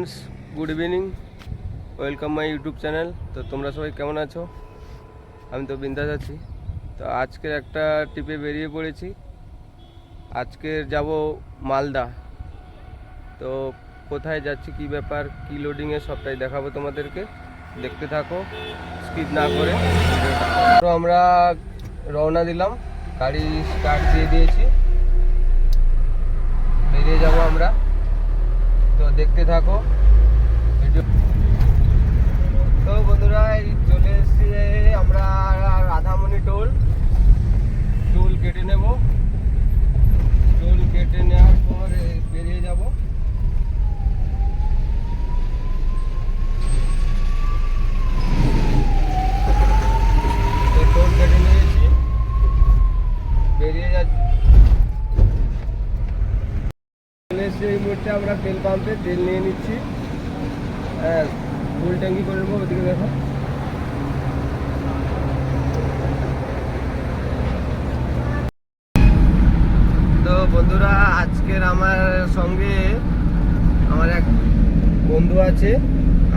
Friends good evening welcome my YouTube channel তো তোমরা সবাই কেমন আছো? আমি তো বিন্দাস আছি। তো আজকের একটা ট্রিপে বেরিয়ে পড়েছি। আজকের যাব মালদা। তো কোথায় যাচ্ছি, কি ব্যাপার, কি লোডিংয়ে সবটাই দেখাবো তোমাদেরকে। দেখতে থাকো স্কিপ না করে। তো আমরা রওনা দিলাম। গাড়ি স্টার্ট দিয়ে দিয়েছি। বেরিয়ে যাব আমরা। তো দেখতে থাকো। তো বন্ধুরা চলে এসেছি আমরা রাধামণি টোল। টোল কেটে নেব। টোল কেটে নেওয়ার পর বেরিয়ে যাব তো টোল কেটে নিয়েছি বেরিয়ে যাচ্ছি চলে মুহূর্তে আমরা তেল পাম্পে তেল নিয়ে নিচ্ছি। হ্যাঁ ফুল ট্যাঙ্কি করে নেব ওদিকে দেখো। তো বন্ধুরা, আজকের আমার সঙ্গে আমার এক বন্ধু আছে,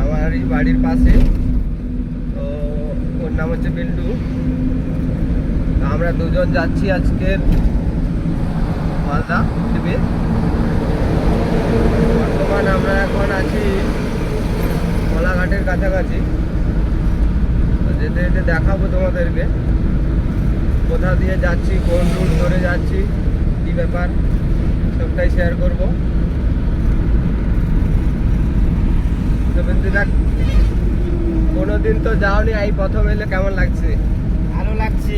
আমার এই বাড়ির পাশে। তো ওর নাম হচ্ছে বিল্টু। আমরা দুজন যাচ্ছি আজকের মালদা ট্রিপে। বর্তমান আমরা এখন আছি কলাঘাটের কাছাকাছি। তো যেতে যেতে দেখাবো তোমাদেরকে। কোথা দিয়ে যাচ্ছি কোন রুট ধরে যাচ্ছি কি ব্যাপার সবটাই শেয়ার করব। তো বিন্দু দেখ কোনোদিন তো যাওনি এই প্রথম এলে কেমন লাগছে? ভালো লাগছে।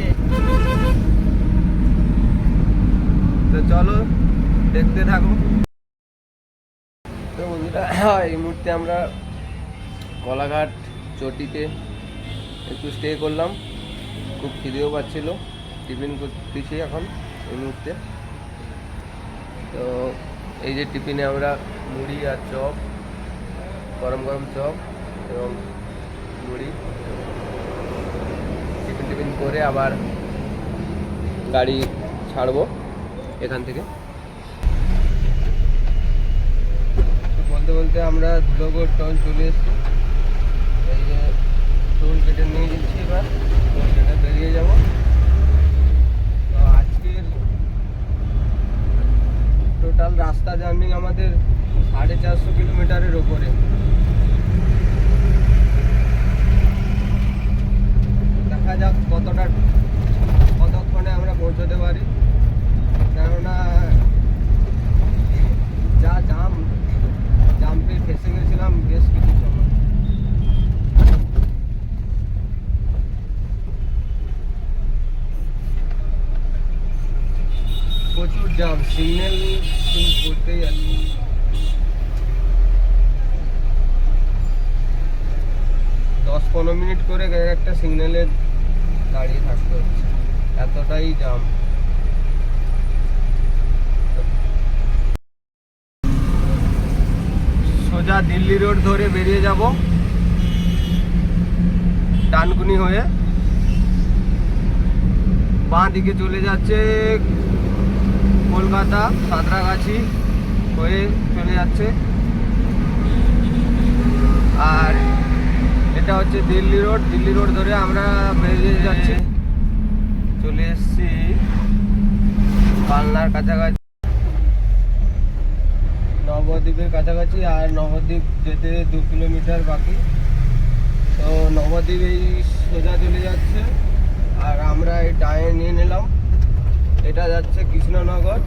তো চলো দেখতে থাকো। এই মুহূর্তে আমরা কলাঘাট চটিতে একটু স্টে করলাম। খুব খিদেও পাচ্ছিল টিফিন করতেছি এখন এই মুহূর্তে। তো এই যে টিফিনে আমরা মুড়ি আর চপ, গরম গরম চপ এবং মুড়ি টিফিন টিফিন করে আবার গাড়ি ছাড়বো এখান থেকে তো বলতে আমরা ধুলোগড় টাউন চলে এসেছি। এই যে টোল কেটে নিয়ে যাচ্ছি এবার। টোল কেটে বেরিয়ে যাব। তো আজকের টোটাল রাস্তা জার্নি আমাদের সাড়ে চারশো কিলোমিটারের ওপরে দেখা যাক কতটা কতক্ষণে আমরা পৌঁছতে পারি কেননা যা জাম জাম্পে ফেসে গেছিলাম বেশ কিছু সময় প্রচুর জাম সিগন্যাল করতেই আছে দশ পনেরো মিনিট করে এক একটা সিগন্যালে দাঁড়িয়ে থাকতে হচ্ছে। এতটাই জাম সোজা দিল্লি রোড ধরে বেরিয়ে যাব। ডানকুনি হয়ে। বাঁ দিকে চলে যাচ্ছে কলকাতা, সাঁতরাগাছি হয়ে চলে যাচ্ছে। আর এটা হচ্ছে দিল্লি রোড। দিল্লি রোড ধরে আমরা বেরিয়ে যাচ্ছি। চলে এসেছি কালনার কাছাকাছি। নবদ্বীপের কাছাকাছি আর নবদ্বীপ যেতে দু কিলোমিটার বাকি। তো নবদ্বীপ এই সোজা চলে যাচ্ছে আর আমরা এই ডায়ে নিয়ে নিলাম। এটা যাচ্ছে কৃষ্ণনগর।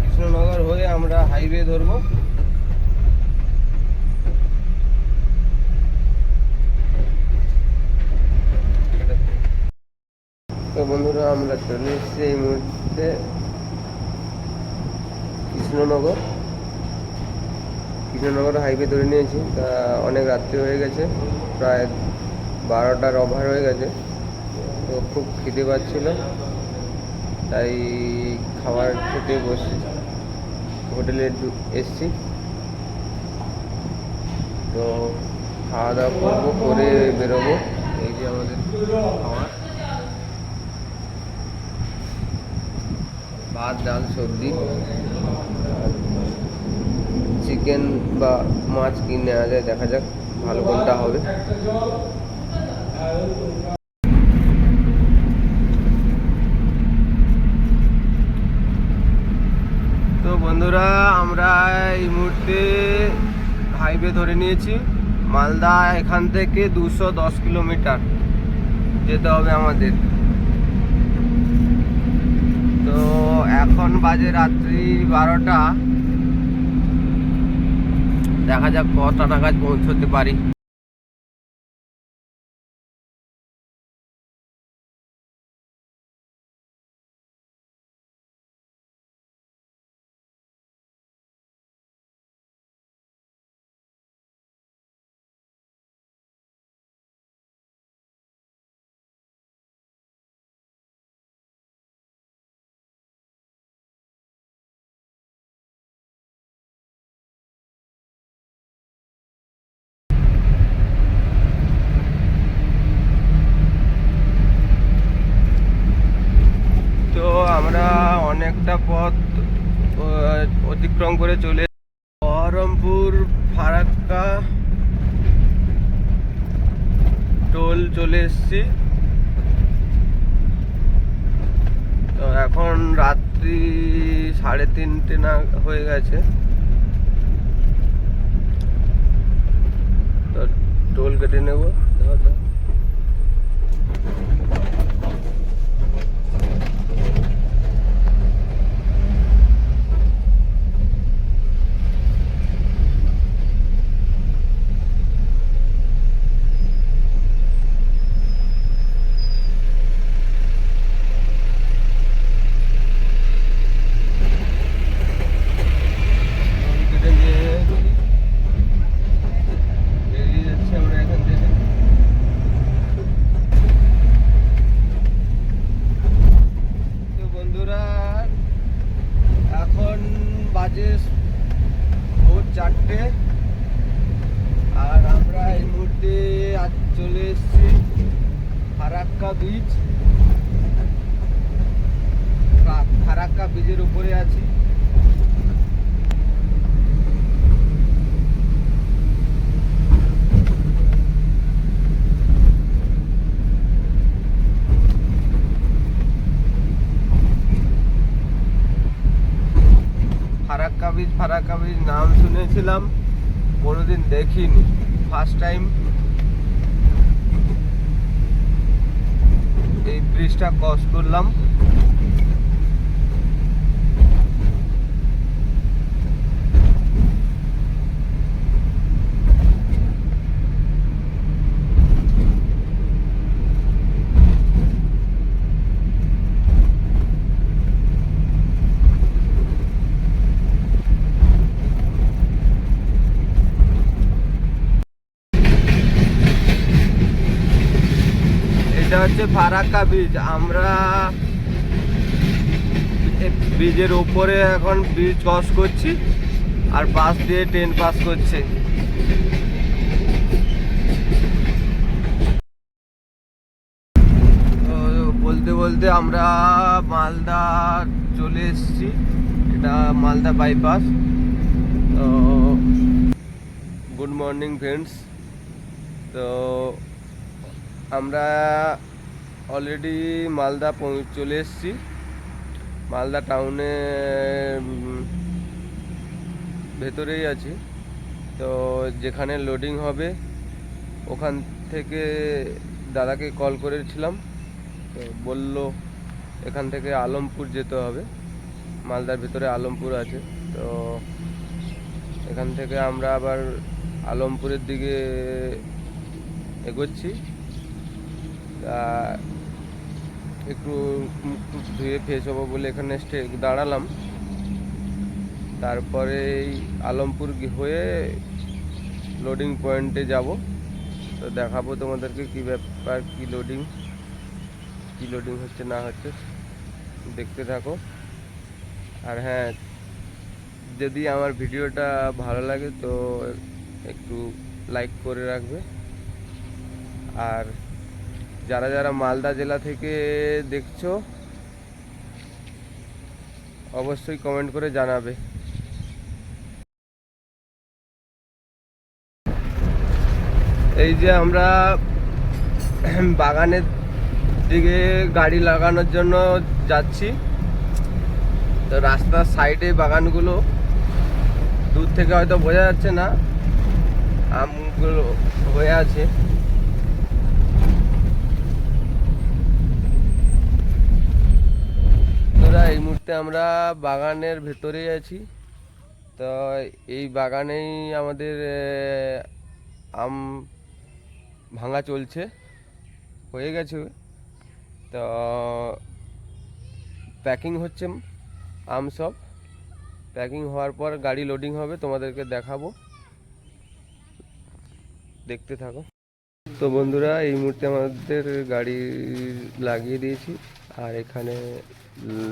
কৃষ্ণনগর হয়ে আমরা হাইওয়ে ধরবো। তো বন্ধুরা, আমরা চলে এসেছি এই মুহূর্তে কৃষ্ণনগর। কৃষ্ণনগর হাইওয়ে ধরে নিয়েছি। তা অনেক রাত্রি হয়ে গেছে, প্রায় বারোটার অভার হয়ে গেছে। তো খুব খিদে পাচ্ছিল, তাই খাবার খেতে বসে হোটেলে এসছি। তো খাওয়া দাওয়া করব, করে বেরোবো। এই যে আমাদের খাবার ভাত, ডাল, সবজি। চিকেন বা মাছ কিনে নেওয়া যায় দেখা যাক ভালো কোনটা হবে। তো বন্ধুরা, আমরা এই মুহূর্তে হাইওয়ে ধরে নিয়েছি। মালদা এখান থেকে দুশো দশ কিলোমিটার যেতে হবে আমাদের তো এখন বাজে রাত্রি বারোটা। দেখা যাক কটা নাগাদ পৌঁছতে পারি তো আমরা অনেকটা পথ অতিক্রম করে চলে বহরমপুর, ফারাক্কা টোল চলে এসছি। তো এখন রাত্রি সাড়ে তিনটে না, হয়ে গেছে। তো টোল কেটে নেব দাও দাও কেটে নিয়ে বেরিয়ে যাচ্ছি আমরা এখান থেকে তো বন্ধুরা এখন বাজে ভোর চারটে আর আমরা এই মুহূর্তে আজ চলে এসেছি ফারাক্কা বিচ ফারাক্কা ব্রিজের উপরে আছি ফারাক্কা ব্রিজ নাম শুনেছিলাম কোনোদিন দেখিনি ফার্স্ট টাইম এই ব্রিজটা ক্রস করলাম। এটা হচ্ছে ফারাক্কা ব্রিজ আমরা ব্রিজের ওপরে এখন ব্রিজ ক্রস করছি আর পাশ দিয়ে ট্রেন পাস করছে। বলতে বলতে আমরা মালদা চলে এসেছি। এটা মালদা বাইপাস তো গুড মর্নিং ফ্রেন্ডস তো আমরা অলরেডি মালদা চলে এসেছি। মালদা টাউনে ভেতরেই আছি। তো যেখানে লোডিং হবে, ওখান থেকে দাদাকে কল করেছিলাম। তো বলল, এখান থেকে আলমপুর যেতে হবে। মালদার ভিতরে আলমপুর আছে। তো এখান থেকে আমরা আবার আলমপুরের দিকে এগোচ্ছি। একটু ধুয়ে ফ্রেশ হব বলে এখানে দাঁড়ালাম। তারপরে আলমপুর হয়ে লোডিং পয়েন্টে যাব। তো দেখাবো তোমাদেরকে কি ব্যাপার, কি লোডিং কি লোডিং হচ্ছে না হচ্ছে। দেখতে থাকো। আর হ্যাঁ যদি আমার ভিডিওটা ভালো লাগে তো একটু লাইক করে রাখবে। আর যারা যারা মালদা জেলা থেকে দেখছ, অবশ্যই কমেন্ট করে জানাবে। এই যে আমরা বাগানের দিকে গাড়ি লাগানোর জন্য যাচ্ছি। তো রাস্তার সাইডে বাগানগুলো, দূর থেকে হয়তো বোঝা যাচ্ছে না, আমগুলো হয়ে আছে। মুহূর্তে আমরা বাগানের ভেতরেই আছি। তো এই বাগানেই আমাদের আম ভাঙা চলছে। হয়ে গেছে। তো প্যাকিং হচ্ছে আম সব। প্যাকিং হওয়ার পর গাড়ি লোডিং হবে, তোমাদেরকে দেখাবো। দেখতে থাকো। তো বন্ধুরা, এই মুহূর্তে আমাদের গাড়ি লাগিয়ে দিয়েছি। আর এখানে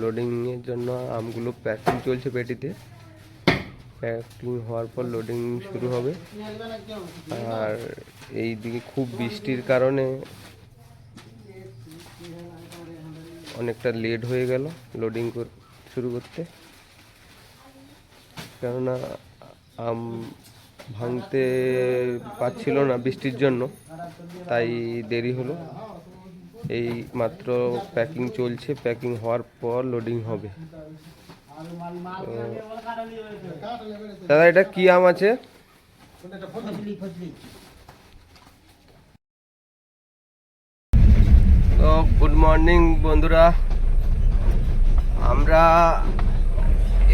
লোডিংয়ের জন্য আমগুলো প্যাকিং চলছে পেটিতে। প্যাকিং হওয়ার পর লোডিং শুরু হবে। আর এই দিকে খুব বৃষ্টির কারণে অনেকটা লেট হয়ে গেল লোডিং শুরু করতে। কেননা আম ভাঙতে পারছিল না বৃষ্টির জন্য, তাই দেরি হলো। এই মাত্র প্যাকিং চলছে। প্যাকিং হওয়ার পর লোডিং হবে। দাদা, এটা কি আম আছে? তো গুড মর্নিং বন্ধুরা। আমরা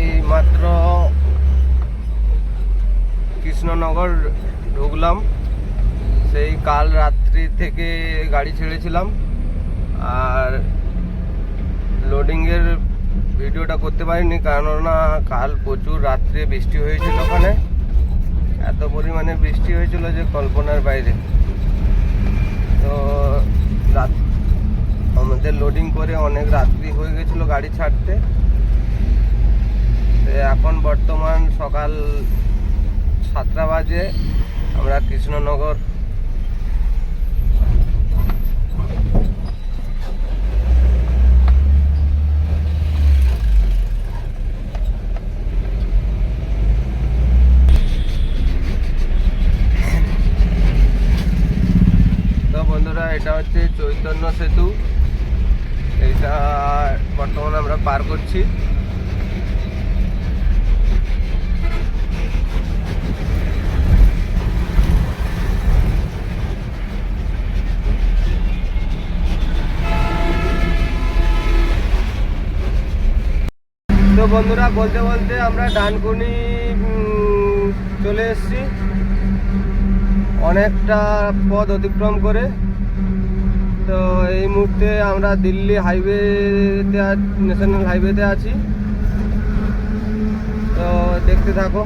এই মাত্র কৃষ্ণনগর ঢুকলাম। সেই কাল রাত্রি থেকে গাড়ি ছেড়েছিলাম। আর লোডিংয়ের ভিডিওটা করতে পারিনি, কেননা কাল প্রচুর রাত্রে বৃষ্টি হয়েছিল ওখানে। এত পরিমাণে বৃষ্টি হয়েছিল যে কল্পনার বাইরে। তো রাত, আমাদের লোডিং করে অনেক রাত্রি হয়ে গেছিল গাড়ি ছাড়তে। এখন বর্তমান সকাল সাতটা বাজে, আমরা কৃষ্ণনগর তো বন্ধুরা এটা হচ্ছে চৈতন্য সেতু এইটা বর্তমানে আমরা পার করছি। তো বন্ধুরা, বলতে বলতে আমরা ডানকুনি চলে এসেছি। অনেকটা পথ অতিক্রম করে। তো এই মুহূর্তে আমরা দিল্লি হাইওয়েতে ন্যাশনাল হাইওয়েতে আছি। তো দেখতে থাকো।